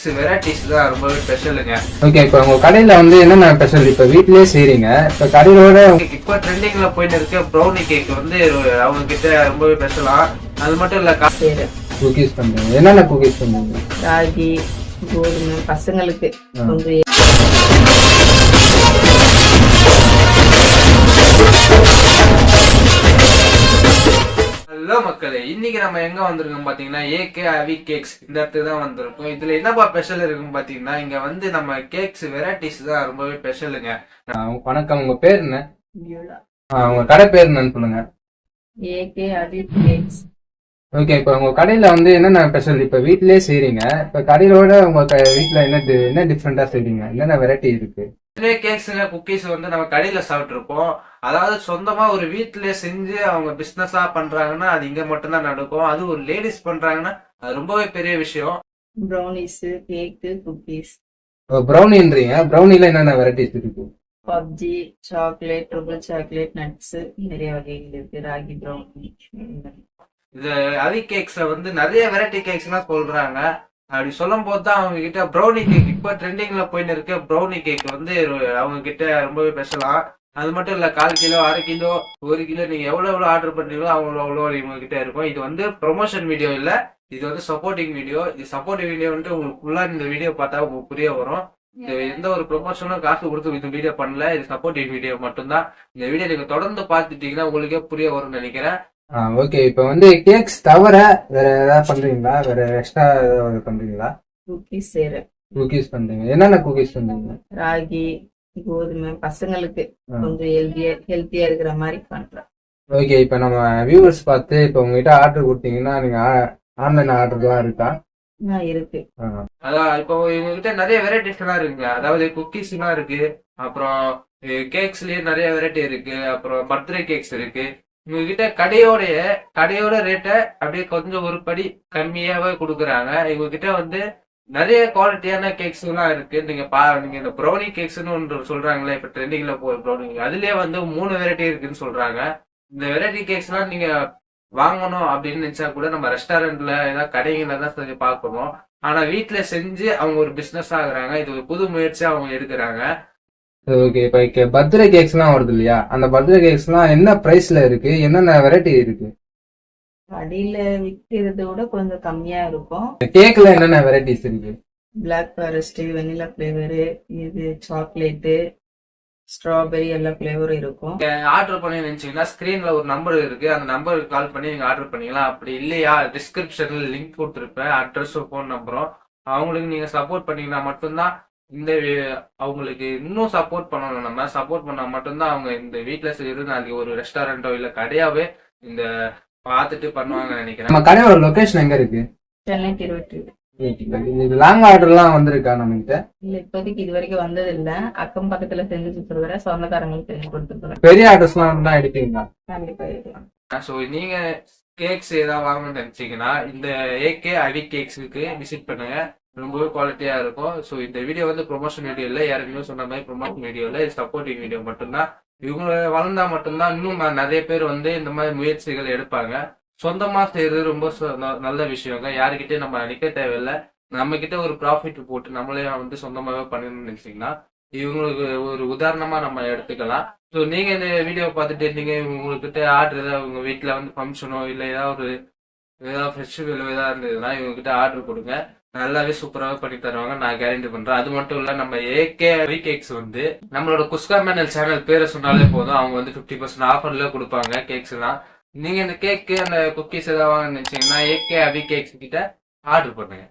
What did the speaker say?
Cakes varieties தான் ரொம்பவே ஸ்பெஷலுங்க okay இப்போ உங்க கடையில வந்து என்னென்ன ஸ்பெஷல் இப்போ வீட்லயே செய்றீங்க. இப்போ கடையிலோட இப்போ ட்ரெண்டிங்ல போயிட்டு இருக்க. ப்ரௌனி கேக் வந்து அவங்க கிட்ட ரொம்பவே ஸ்பெஷலா அது மட்டும் இல்ல கா- செய்யறேன் குக்கீஸ் பண்றீங்க என்னென்ன குக்கீஸ் பண்றீங்க ராகி கோதுமை பசங்களுக்கு இன்னைக்கு நம்ம எங்க வந்திருக்கோம் பாத்தீங்கன்னா ஏகே அவி கேக்ஸ் இந்த இடத்துக்கு தான் வந்திருக்கோம். இதுல என்னப்பா ஸ்பெஷல் இருக்குன்னு பாத்தீங்கன்னா இங்க வந்து நம்ம கேக்ஸ் வெரைட்டிஸ் தான் ரொம்பவே ஸ்பெஷலுங்க வணக்கம். உங்க பேர் என்ன? உங்க கடை பேர் என்னன்னு சொல்லுங்க. ஏகே அடிட் கேக்ஸ் ஓகே இப்போ உங்க கடையில வந்து என்னென்ன ஸ்பெஷல் இப்போ வீட்லயே செய்றீங்க. இப்போ கடையிலோட உங்க வீட்ல என்ன என்ன டிஃப்ரெண்டா செய்றீங்க? என்னென்ன வெரைட்டி இருக்கு? நிறைய கேக்ஸுங்க குக்கீஸ் வந்து நம்ம கடையில சாப்பிட்டுருப்போம். அதாவது சொந்தமா ஒரு வீட்டிலே செஞ்சு அவங்க பிசினஸா பண்றாங்கன்னா அது இங்க மட்டும்தான் நடக்கும். அது ஒரு லேடிஸ் பண்றாங்கன்னா அது ரொம்பவே பெரிய விஷயம். ப்ரௌனிஸ் கேக்கு குக்கீஸ் ப்ரௌனின்றீங்க ப்ரௌனில என்னென்ன வெரைட்டிஸ் இருக்கு பப்ஜி சாக்லேட் ட்ரிபிள் சாக்லேட் நட்ஸ் நிறைய வகைகள் இருக்கு. ராகி ப்ரௌனி இது அவி கேக்ஸ்ல வந்து நிறைய வெரைட்டி கேக்ஸ் எல்லாம் சொல்றாங்க. அப்படி சொல்லும் போது தான் அவங்க கிட்ட ப்ரௌனி கேக் இப்போ ட்ரெண்டிங்ல போயின்னு இருக்க ப்ரௌனி கேக் வந்து அவங்க கிட்ட ரொம்பவே ஸ்பெஷலா அது மட்டும் இல்ல கால் கிலோ அரை கிலோ ஒரு கிலோ நீங்க எவ்வளவு எவ்வளவு ஆர்டர் பண்றீங்களோ அவ்வளோ அவ்வளோ இவங்க கிட்ட இருக்கும். இது வந்து ப்ரொமோஷன் வீடியோ இல்ல. இது வந்து சப்போர்ட்டிங் வீடியோ இது சப்போர்ட்டிங் வீடியோ வந்துட்டு உங்களுக்கு ஃபுல்லா இந்த வீடியோ பார்த்தா உங்களுக்கு புரிய வரும். இது எந்த ஒரு ப்ரொமோஷனும் காசு கொடுத்து இந்த வீடியோ பண்ணல. இது சப்போர்ட்டிங் வீடியோ மட்டும்தான். இந்த வீடியோ நீங்க தொடர்ந்து பார்த்துட்டீங்கன்னா உங்களுக்கே புரிய வரும்னு நினைக்கிறேன். ஓகே இப்போ வந்து கேக்ஸ் தவிர வேற ஏதாவது பண்றீங்களா? வேற எக்ஸ்ட்ரா ஏதாவது பண்றீங்களா? குக்கீஸ் செய்யறேன் குக்கீஸ் பண்றீங்க. என்னென்ன குக்கீஸ் பண்றீங்க? ராகி கோதுமை பசங்களுக்கு. கொஞ்சம் ஹெல்த்தியா ஹெல்த்தியா இருக்கிற மாதிரி பண்றேன். ஓகே இப்போ நம்ம வியூவர்ஸ் பார்த்து இப்போ உங்ககிட்ட ஆர்டர் கொடுத்தீங்கன்னா நீங்க ஆன்லைன் ஆர்டர்லாம் இருக்கா? இருக்கு. அதான் இப்போ இவங்க கிட்ட நிறைய வெரைட்டிஸ் எல்லாம் இருக்குங்க அதாவது குக்கீஸ் எல்லாம் இருக்கு. அப்புறம் கேக்ஸ்லயே நிறைய வெரைட்டி இருக்கு. அப்புறம் பர்த்டே கேக்ஸ் இருக்கு. இவங்ககிட்ட கடையோடைய கடையோட ரேட்டை அப்படியே கொஞ்சம் ஒரு படி கம்மியாவே கொடுக்குறாங்க. இவங்ககிட்ட வந்து நிறைய குவாலிட்டியான கேக்ஸ்லாம் இருக்குது இருக்கு. நீங்க பா நீங்க இந்த ப்ரௌனி கேக்ஸ்னு ஒன்று சொல்றாங்களே இப்ப ட்ரெண்டிங்ல போய் ப்ரௌனி அதுலயே வந்து மூணு வெரைட்டி இருக்குன்னு சொல்றாங்க. இந்த வெரைட்டி கேக்ஸ்லாம் நீங்கள் நீங்க வாங்கணும் அப்படின்னு நினைச்சா கூட நம்ம ரெஸ்டாரண்ட்ல ஏதாவது கடைகள்ல தான் செஞ்சு பார்க்கணும். ஆனா வீட்டில் செஞ்சு அவங்க ஒரு பிசினஸ் ஆகுறாங்க. இது ஒரு புது முயற்சி அவங்க எடுக்கிறாங்க. ஓகே இப்போ பர்த்டே கேக்ஸ்லாம் வருது இல்லையா? அந்த பர்த்டே கேக்ஸ்லாம் என்ன பிரைஸ்ல இருக்கு? என்னென்ன வெரைட்டி இருக்கு? கடையில விற்கிறத விட கொஞ்சம் கம்மியா இருக்கும். கேக்ல என்னென்ன வெரைட்டிஸ் இருக்கு? பிளாக் ஃபாரஸ்ட் வெனிலா ஃப்ளேவரு இது சாக்லேட்டு ஸ்ட்ராபெரி எல்லா ஃப்ளேவரும் இருக்கும். ஆர்டர் பண்ணி நினைச்சீங்கன்னா ஸ்கிரீன்ல ஒரு நம்பர் இருக்கு. அந்த நம்பருக்கு கால் பண்ணி நீங்க ஆர்டர் பண்ணிக்கலாம். அப்படி இல்லையா? டிஸ்கிரிப்ஷன்ல லிங்க் கொடுத்துருப்பேன். அட்ரஸும் ஃபோன் நம்பரும் அவங்களுக்கு நீங்க சப்போர்ட் பண்ணீங்கன்னா மட்டும்தான் இந்த அவங்களுக்கு இன்னும் சப்போர்ட் பண்ணணும். நம்ம சப்போர்ட் பண்ணா மட்டும்தான் அவங்க இந்த வீட்ல செய்யறது நாளைக்கு ஒரு ரெஸ்டாரண்டோ இல்ல கடையாவே இந்த பார்த்துட்டு பண்ணுவாங்கன்னு நினைக்கிறேன். நம்ம கடையோட லொகேஷன் எங்க இருக்கு? சென்னை இருபத்தி இது லாங் ஆர்டர்லாம் வந்திருக்கா நம்ம கிட்ட இல்ல இப்போதைக்கு இது வரைக்கும் வந்தது இல்ல. அக்கம் பக்கத்துல செஞ்சு கொடுத்துருக்குறேன் சொந்தக்காரங்களுக்கு செஞ்சு கொடுத்துருக்குறேன் பெரிய ஆர்டர்ஸ்லாம் தான் எடுப்பீங்களா? கண்டிப்பா இருக்கலாம் ஸோ நீங்க கேக்ஸ் ஏதாவது வாங்கணும்னு நினைச்சீங்கன்னா இந்த ஏகே அவி கேக்ஸுக்கு விசிட் பண்ணுங்க. ரொம்பவே குவாலிட்டியா இருக்கும். ஸோ இந்த வீடியோ வந்து ப்ரொமோஷன் வீடியோ இல்லை யாருக்குமே சொன்ன மாதிரி ப்ரொமோஷன் வீடியோ இல்லை. இது சப்போர்ட்டிங் வீடியோ மட்டும்தான். இவங்க வளர்ந்தா மட்டும்தான். இன்னும் நிறைய பேர் வந்து இந்த மாதிரி முயற்சிகள் எடுப்பாங்க. சொந்தமா செய்யறது ரொம்ப நல்ல விஷயங்க. யாருக்கிட்டே நம்ம நிற்க தேவையில்லை. நம்ம கிட்ட ஒரு ப்ராஃபிட் போட்டு நம்மளே வந்து சொந்தமாவே பண்ணணும்னு நினைச்சீங்கன்னா இவங்களுக்கு ஒரு உதாரணமா நம்ம எடுத்துக்கலாம். ஸோ நீங்க இந்த வீடியோ பார்த்துட்டு நீங்க உங்ககிட்ட ஆர்டர் ஏதாவது உங்க வீட்டில் வந்து ஃபங்க்ஷனோ இல்லை ஏதாவது ஒரு ஏதாவது ஃபெஸ்டிவல் ஏதாவது இருந்ததுன்னா இவங்க கிட்ட ஆர்டர் கொடுங்க. நல்லாவே சூப்பராக பண்ணி தருவாங்க. நான் கேரண்டி பண்றேன். அது மட்டும் இல்ல நம்ம ஏகே கேக்ஸ் வந்து நம்மளோட குஸ்கா மேனல் சேனல் பேரை சொன்னாலே போதும். அவங்க வந்து ஃபிஃப்டி பர்சன்ட் ஆஃபர்ல கொடுப்பாங்க கேக்ஸ் எல்லாம். நீங்க இந்த கேக்கு அந்த குக்கீஸ் ஏதாவது வாங்க நினைச்சீங்கன்னா ஏகே அபி கேக்ஸ் கிட்ட ஆர்டர் பண்ணுங்க.